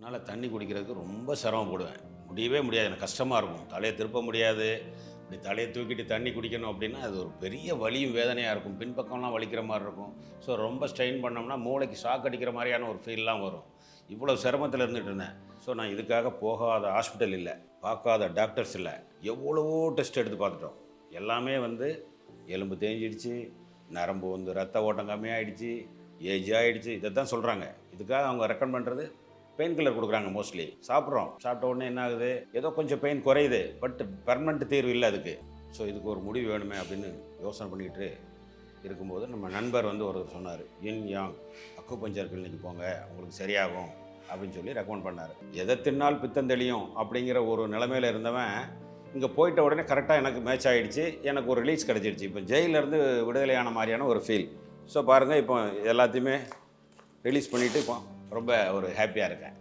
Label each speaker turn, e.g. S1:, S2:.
S1: அதனால் தண்ணி குடிக்கிறதுக்கு ரொம்ப சிரமப்படுவேன் முடியவே முடியாது. எனக்கு கஷ்டமாக இருக்கும். தலையை திருப்ப முடியாது. இப்படி தலையை தூக்கிட்டு தண்ணி குடிக்கணும் அப்படின்னா அது ஒரு பெரிய வலியும் வேதனையாக இருக்கும். பின்பக்கம்லாம் வலிக்கிற மாதிரி இருக்கும். ஸோ ரொம்ப ஸ்ட்ரெயின் பண்ணோம்னா மூளைக்கு ஷாக் அடிக்கிற மாதிரியான ஒரு ஃபீல்லாம் வரும். இவ்வளோ சிரமத்தில் இருந்துகிட்டு இருந்தேன். ஸோ நான் இதுக்காக போகாத ஹாஸ்பிட்டல் இல்லை. பார்க்காத டாக்டர்ஸ் இல்லை. எவ்வளவோ டெஸ்ட் எடுத்து பார்த்துட்டோம். எல்லாமே வந்து எலும்பு தேஞ்சிடுச்சு நரம்பு வந்து ரத்த ஓட்டம் கம்மியாகிடுச்சு ஏஜ் ஆகிடுச்சு இதை தான் சொல்கிறாங்க இதுக்காக அவங்க ரெக்கமெண்ட் பண்ணுறது பெயின் கில்லர் கொடுக்குறாங்க மோஸ்ட்லி. சாப்பிட்றோம். சாப்பிட்ட உடனே என்ன ஆகுது? ஏதோ கொஞ்சம் பெயின் குறையுது. பட் பர்மனெண்ட் தீர்வு இல்லை அதுக்கு. ஸோ இதுக்கு ஒரு முடிவு வேணுமே அப்படின்னு யோசனை பண்ணிக்கிட்டு இருக்கும்போது நம்ம நண்பர் வந்து ஒருத்தர் சொன்னார் இன் யாங் அக்குபஞ்சர் கிளினிக் போங்க. உங்களுக்கு சரியாகும். அப்படின்னு சொல்லி ரெக்கமெண்ட் பண்ணார். எதை தின்னால் பித்தம் தெளியும்? அப்படிங்கிற ஒரு நிலைமையில் இருந்தவன் இங்கே போயிட்ட உடனே கரெக்டாக எனக்கு மேட்ச் ஆகிடுச்சு எனக்கு ஒரு ரிலீஸ் கிடச்சிடுச்சு இப்போ ஜெயிலேருந்து விடுதலையான மாதிரியான ஒரு ஃபீல் ஸோ பாருங்கள் இப்போ எல்லாத்தையுமே ரிலீஸ் பண்ணிவிட்டு இப்போ ரொம்ப ஒரு ஹாப்பியாக இருக்கேன்.